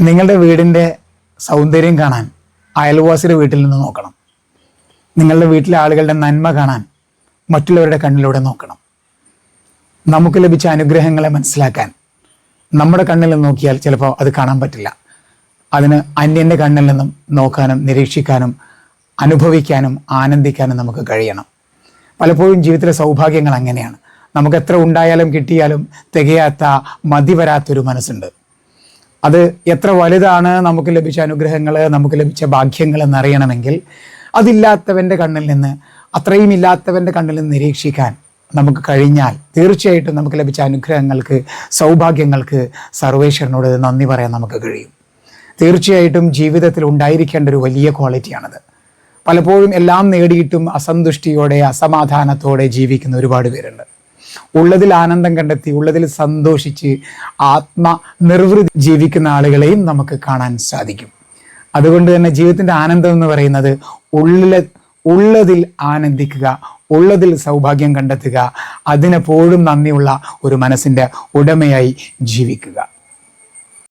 നിങ്ങളുടെ വീടിന്റെ സൗന്ദര്യം കാണാൻ അയൽവാസിയുടെ വീട്ടിൽ നിന്ന് നോക്കണം. നിങ്ങളുടെ വീട്ടിലെ ആളുകളുടെ നന്മ കാണാൻ മറ്റുള്ളവരുടെ കണ്ണിലൂടെ നോക്കണം. നമുക്ക് ലഭിച്ച അനുഗ്രഹങ്ങളെ മനസ്സിലാക്കാൻ നമ്മുടെ കണ്ണിൽ നിന്ന് നോക്കിയാൽ ചിലപ്പോൾ അത് കാണാൻ പറ്റില്ല. അതിന് അന്യന്റെ കണ്ണിൽ നിന്നും നോക്കാനും നിരീക്ഷിക്കാനും അനുഭവിക്കാനും ആനന്ദിക്കാനും നമുക്ക് കഴിയണം. പലപ്പോഴും ജീവിതത്തിലെ സൗഭാഗ്യങ്ങൾ അങ്ങനെയാണ്. നമുക്ക് എത്ര ഉണ്ടായാലും കിട്ടിയാലും തികയാത്ത മതി വരാത്തൊരു മനസ്സുണ്ട്. അത് എത്ര വലുതാണ് നമുക്ക് ലഭിച്ച അനുഗ്രഹങ്ങൾ നമുക്ക് ലഭിച്ച ഭാഗ്യങ്ങൾ എന്നറിയണമെങ്കിൽ അതില്ലാത്തവന്റെ കണ്ണിൽ നിന്ന് അത്രയും ഇല്ലാത്തവന്റെ കണ്ണിൽ നിന്ന് നിരീക്ഷിക്കാൻ നമുക്ക് കഴിഞ്ഞാൽ തീർച്ചയായിട്ടും നമുക്ക് ലഭിച്ച അനുഗ്രഹങ്ങൾക്ക് സൗഭാഗ്യങ്ങൾക്ക് സർവേശ്വരനോട് നന്ദി പറയാൻ നമുക്ക് കഴിയും. തീർച്ചയായിട്ടും ജീവിതത്തിൽ ഉണ്ടായിരിക്കേണ്ട ഒരു വലിയ ക്വാളിറ്റിയാണത് പലപ്പോഴും എല്ലാം നേടിയിട്ടും അസന്തുഷ്ടിയോടെ അസമാധാനത്തോടെ ജീവിക്കുന്ന ഒരുപാട് പേരുണ്ട്. ഉള്ളതിൽ ആനന്ദം കണ്ടെത്തി ഉള്ളതിൽ സന്തോഷിച്ച് ആത്മ നിർവൃതി ജീവിക്കുന്ന ആളുകളെയും നമുക്ക് കാണാൻ സാധിക്കും. അതുകൊണ്ട് തന്നെ ജീവിതത്തിന്റെ ആനന്ദം എന്ന് പറയുന്നത് ഉള്ളിലെ ഉള്ളതിൽ ആനന്ദിക്കുക ഉള്ളതിൽ സൗഭാഗ്യം കണ്ടെത്തുക അതിനെപ്പോഴും നന്ദിയുള്ള ഒരു മനസ്സിന്റെ ഉടമയായി ജീവിക്കുക.